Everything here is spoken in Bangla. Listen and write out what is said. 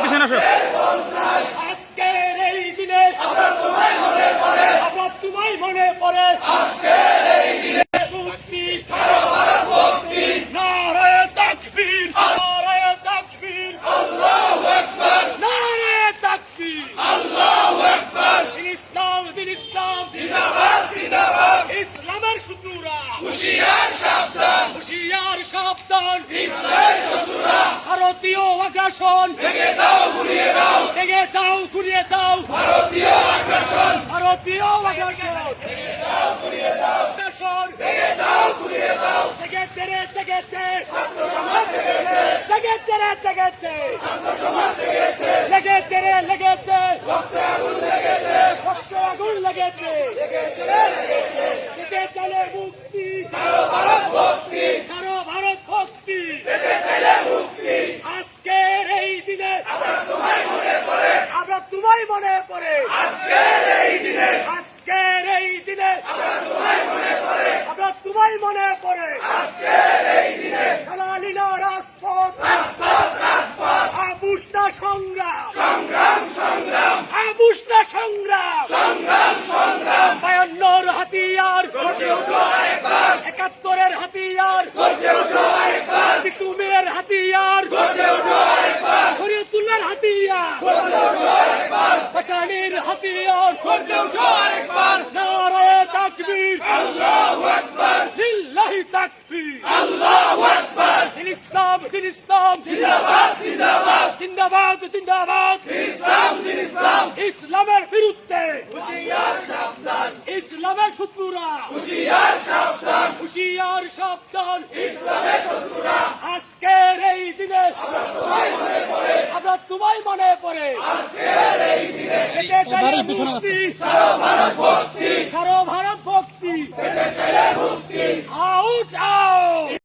不行，那是。শত্রুরা ভারতীয় আগ্রাসন। ভেঙে দাও ঘুরিয়ে দাও। ভারতীয় আগ্রাসন। ভারতীয় আগ্রাসন ভেঙে দাও ঘুরিয়ে দাও আগ্রাসন ভেঙে দাও ঘুরিয়ে দাও জেগেছে রে জেগেছে জেগেছে রে জেগেছে লেগেছে রে লেগেছে রক্তে আগুন লেগেছে রক্তে আগুন লেগেছে পেটে চলে মুক্তি ছাড়ো ভারত ভক্তি ছাড়ো ভারত ভক্তি পেটে চলে মুক্তি। আজকের এই দিনে আমরা তোমায় মনে পড়ে। আজকের এই দিনে আজকের এই দিনে আমরা তোমায় মনে পড়ে। আজকের এই দিনে খালালিনা রাজপথ। আবুষ্টা সংগ্রাম সংগ্রাম। সংগ্রাম আবুষ্টা সংগ্রাম। সংগ্রাম সংগ্রাম বায়ান্নর হাতিয়ার একাত্তরের হাতিয়ার গর্জে উঠো আরেকবার বিক্রমের হাতিয়ার গর্জে উঠো আরেকবার শরীয়তুল্লাহর হাতিয়ার গর্জে উঠো আরেকবার হাতিয়ার। গর্জে উঠো আরেকবার নারায়ে তাকবীর। আল্লাহু আকবার লিল্লাহি তাকবীর। আল্লাহু আকবার ইসলাম ইসলাম জিন্দাবাদ জিন্দাবাদ। জিন্দাবাদ জিন্দাবাদ ইসলাম ইসলাম ইসলামের বিরুদ্ধে। হুশিয়ার সাবধান ইসলামের শত্রুরা। হুশিয়ার সাবধান। হুশিয়ার সাবধান ইসলামের শত্রুরা আজকের এই দিনে। আমরা তোমায় মনে পড়ে। পেতে চাইলে মুক্তি সারা ভারত ভক্তি সারা ভারত ভক্তি পেতে চাইলে মুক্তি। Out out